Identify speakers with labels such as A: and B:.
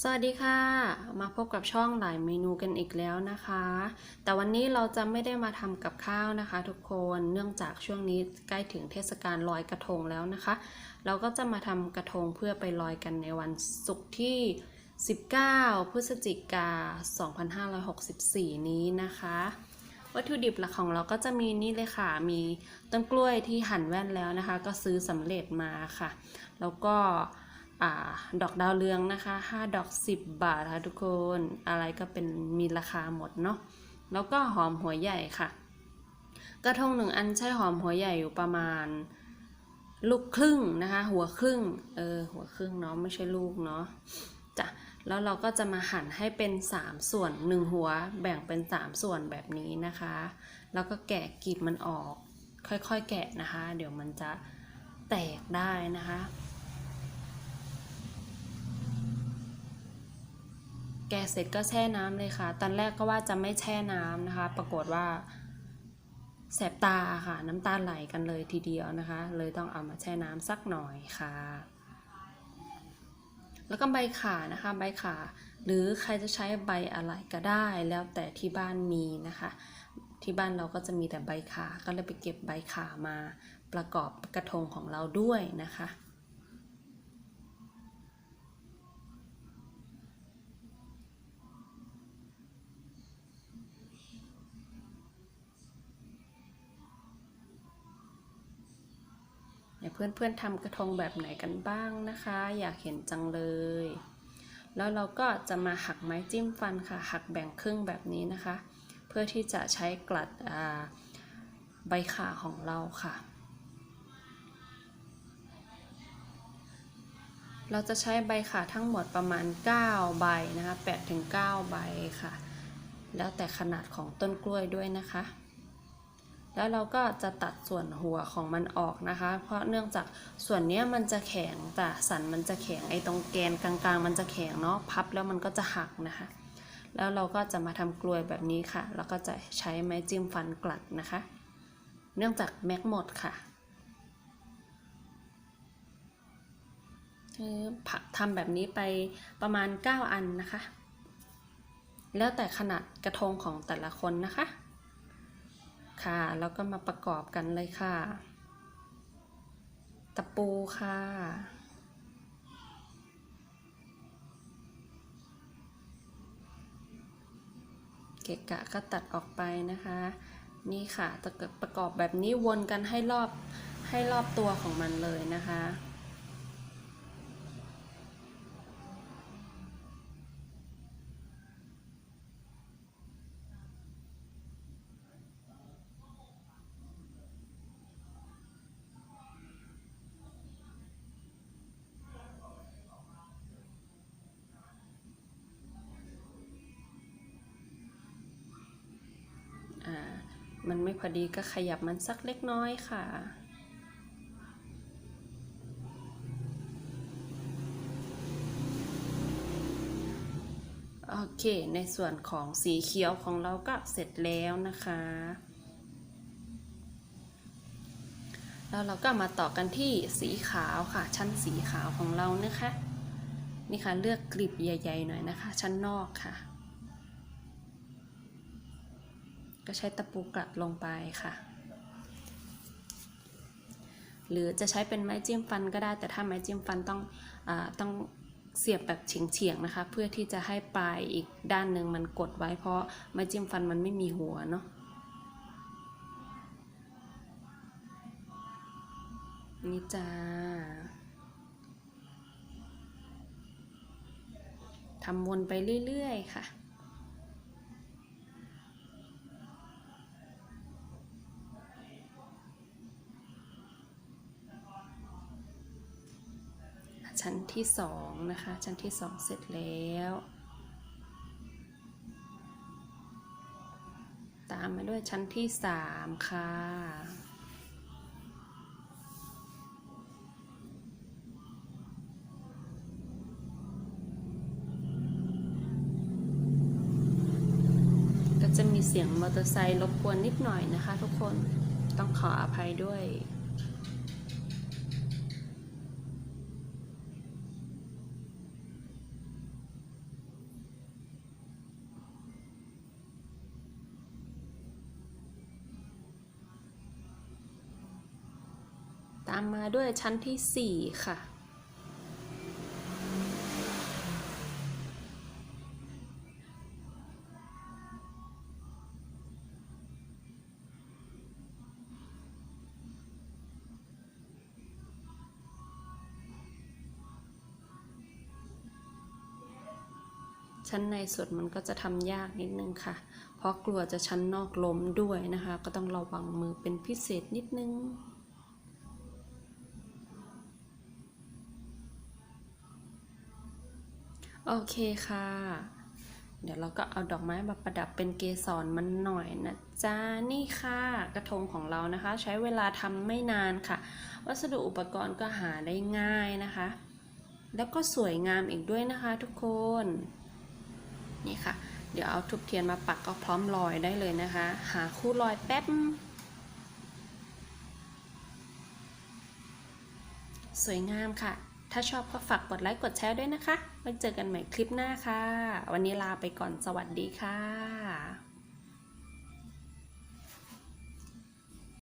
A: สวัสดีค่ะ มาพบกับช่องหลายเมนูกันอีกแล้วนะคะ แต่วันนี้เราจะไม่ได้มาทำกับข้าวนะคะ ทุกคนเนื่องจากช่วงนี้ใกล้ถึงเทศกาลลอยกระทงแล้วนะคะ เราก็จะมาทำกระทงเพื่อไปลอยกันในวันศุกร์ที่ 19 พฤศจิกา 2564 นี้นะคะ วัตถุดิบหลักของเราก็จะมีนี่เลยค่ะ มีต้นกล้วยที่หั่นแว่นแล้วนะคะ ก็ซื้อสำเร็จมาค่ะ แล้วก็ อดอกดาวเรืองนะคะ5ดอก 10 บาทค่ะทุกคนอะไรก็เป็นมีราคาหมดเนาะแล้วก็หอมหัวใหญ่ค่ะ กระทงหนึ่งอันใช้หอมหัวใหญ่อยู่ประมาณลูกครึ่งนะคะ หัวครึ่งเออหัวครึ่งเนาะไม่ใช่ลูกเนาะจ้ะแล้วเราก็จะมาหั่นให้เป็น 3 ส่วน 1 หัวแบ่งเป็น 3 ส่วนแบบนี้นะคะ แล้วก็แกะกลีบมันออก ค่อยๆแกะนะคะ เดี๋ยวมันจะแตกได้นะคะ แกะเสร็จก็แช่น้ำเลยค่ะ ตอนแรกก็ว่าจะไม่แช่น้ำนะคะ ปรากฏว่าแสบตาค่ะ น้ำตาไหลกันเลยทีเดียวนะคะ เลยต้องเอามาแช่น้ำสักหน่อยค่ะ แล้วก็ใบขานะคะ ใบขา หรือใครจะใช้ใบอะไรก็ได้แล้วแต่ที่บ้านมีนะคะ ที่บ้านเราก็จะมีแต่ใบขา ก็เลยไปเก็บใบขามาประกอบกระทงของเราด้วยนะคะ เดี๋ยวเพื่อนๆทำกระทงแบบไหนกันบ้างนะคะ อยากเห็นจังเลย แล้วเราก็จะมาหักไม้จิ้มฟันค่ะ หักแบ่งครึ่งแบบนี้นะคะ เพื่อที่จะใช้กลัดใบขาของเราค่ะ เราจะใช้ใบขาทั้งหมดประมาณ 9 ใบนะคะ8ถึง9ใบค่ะ แล้วแต่ขนาดของต้นกล้วยด้วยนะคะ แล้วเราก็จะตัดส่วนหัวของมันออกนะคะ เพราะเนื่องจากส่วนนี้มันจะแข็งแต่สันมันจะแข็งไอ้ตรงแกนกลางๆ มันจะแข็งเนาะพับแล้วมันก็จะหักนะคะ แล้วเราก็จะมาทำกลวยแบบนี้ค่ะ แล้วก็จะใช้ไม้จิ้มฟันกลัดนะคะ เนื่องจากแม็กหมดค่ะคือทำแบบนี้ไปประมาณ 9 อันนะคะ แล้วแต่ขนาดกระทงของแต่ละคนนะคะ ค่ะ แล้วก็มาประกอบกันเลยค่ะ ตะปูค่ะ เกะกะก็ตัดออกไปนะคะ นี่ค่ะจะเกิดประกอบแบบนี้วนกันให้รอบให้รอบตัวของมันเลยนะคะ มันไม่พอดีก็ขยับมันสักเล็กน้อยค่ะ โอเค ในส่วนของสีเขียวของเราก็เสร็จแล้วนะคะ แล้วเราก็มาต่อกันที่สีขาวค่ะ ชั้นสีขาวของเรานะคะ นี่ค่ะเลือกกลีบใหญ่ ๆ หน่อยนะคะ ชั้นนอกค่ะ ก็ใช้ตะปูกลัดลงไปค่ะ หรือจะใช้เป็นไม้จิ้มฟันก็ได้ แต่ถ้าไม้จิ้มฟันต้องอต้องเสียบแบบเฉียงๆนะคะ เพื่อที่จะให้ปลายอีกด้านหนึ่งมันกดไว้ เพราะไม้จิ้มฟันมันไม่มีหัวเนาะนี่จ้าทำวนไปเรื่อย ๆ ค่ะ ชั้นที่สองนะคะ ชั้นที่สองเสร็จแล้ว ตามมาด้วยชั้นที่สามค่ะ ก็จะมีเสียงมอเตอร์ไซค์รบกวนนิดหน่อยนะคะทุกคนต้องขออภัยด้วย ตามมาด้วยชั้นที่ 4 ค่ะ ชั้นในสุดมันก็จะทำยากนิดนึงค่ะ เพราะกลัวจะชั้นนอกล้มด้วยนะคะ ก็ต้องระวังมือเป็นพิเศษนิดนึง โอเคค่ะ เดี๋ยวเราก็เอาดอกไม้มาประดับเป็นเกสรมันหน่อยนะจ๊ะ นี่ค่ะ กระทงของเรานะคะ ใช้เวลาทำไม่นานค่ะ วัสดุอุปกรณ์ก็หาได้ง่ายนะคะ แล้วก็สวยงามอีกด้วยนะคะทุกคน นี่ค่ะ เดี๋ยวเอาทุบเทียนมาปักก็พร้อมลอยได้เลยนะคะ หาคู่ลอยแป๊บสวยงามค่ะ ถ้าชอบก็ฝากกดไลค์กดแชร์ด้วยนะคะไว้เจอกันใหม่คลิปหน้าค่ะ วันนี้ลาไปก่อนสวัสดีค่ะ